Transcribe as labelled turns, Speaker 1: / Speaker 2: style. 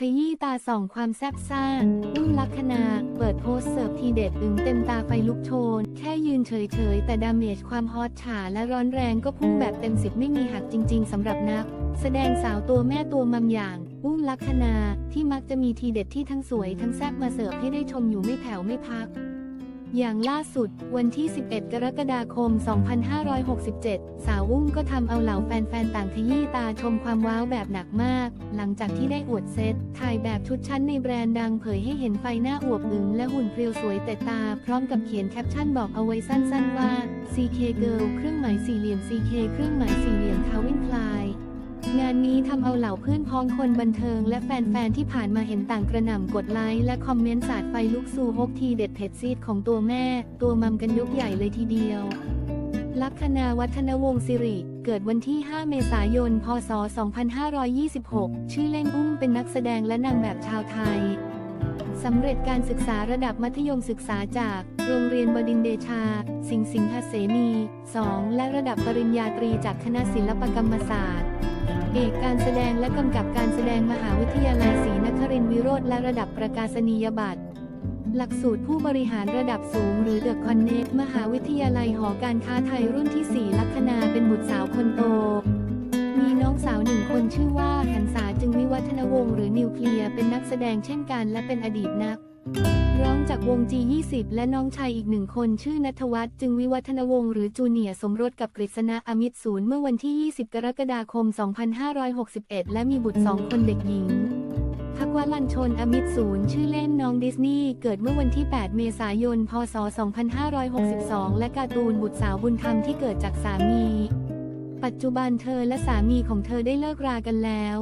Speaker 1: ขยี้ตาส่องความแซ่บซ่าอุ้มลักษณาเปิดโพสเสิร์ฟทีเด็ดอึงเต็มตาไฟลุกโชน แค่ยืนเฉยๆ แต่ดาเมจความฮอตฉาและร้อนแรงก็พุ่งแบบเต็มสิบไม่มีหักจริงๆสำหรับนัก แสดงสาวตัวแม่ตัวมัมอย่างอุ้มลักษณาที่มักจะมีทีเด็ดที่ทั้งสวยทั้งแซ่บมาเสิร์ฟให้ได้ชมอยู่ไม่แผ่วไม่พัก อย่างล่าสุด วันที่ 11 กรกฎาคม 2567 สาวอุ้มก็ทำเอาเหล่าแฟนๆ ต่างขยี้ตาชมความว้าวแบบหนักมาก หลังจากที่ได้อวดเซต ถ่ายแบบชุดชั้นในแบรนด์ดังเผยให้เห็นไฟหน้าอวบอึงและหุ่นเพรียวสวยแต่ตา พร้อมกับเขียนแคปชั่นบอกเอาไว้สั้นๆว่า CK Girl เครื่องหมายสี่เหลี่ยม CK เครื่องหมายสี่เหลี่ยมทาวิน งานนี้ทำเอาเหล่าเพื่อนพ้องคนบันเทิงและแฟนๆที่ผ่านมาเห็นต่างกระหน่ำกดไลค์และคอมเมนต์สาดไฟลุกสู่ฮกทีเด็ดเผ็ดซีดของตัวแม่ ตัวมัมกันยกใหญ่เลยทีเดียวลัคนาวัฒนวงศ์สิริ เกิดวันที่ 5 เมษายน พศ 2526 ชื่อเล่นอุ้มเป็นนักแสดงและนางแบบชาวไทย สำเร็จการศึกษาระดับมัธยมศึกษาจาก โรงเรียนบดินเดชา สิงห์สิงหเสนี 2 และระดับปริญญาตรีจากคณะศิลปกรรมศาสตร์ เอกการแสดงและกำกับการแสดงมหาวิทยาลัยศรีนครินทร์วิโรธและระดับประกาศนียบัตร หลักสูตรผู้บริหารระดับสูงหรือเดอะคอนเน t มหาวิทยาลัยหอการค้าไทยรุ่นที่ 4 ลัคนาเป็นบุตรสาวคนโต มีน้องสาวหนึ่งคนชื่อว่าหันษาจึงวิวัฒนวงศ์หรือนิวเคลียร์เป็นนักแสดงเช่นกันและเป็นอดีตนัก ร้องจากวง G20 และน้องชายอีกหนึ่งคนชื่อนัทวัฒน์จึงวิวัฒนวงศ์หรือจูเนียสมรสกับกฤษณะอมิตรศูนย์เมื่อวันที่ 20 กรกฎาคม 2561 และมีบุตรสองคนเด็กหญิงพักวลันชนอมิตรศูนย์ชื่อเล่นน้องดิสนีย์เกิดเมื่อวันที่ 8 เมษายน พศ 2562 และการ์ตูนบุตรสาวบุญธรรมที่เกิดจากสามี ปัจจุบันเธอและสามีของเธอได้เลิกรากันแล้ว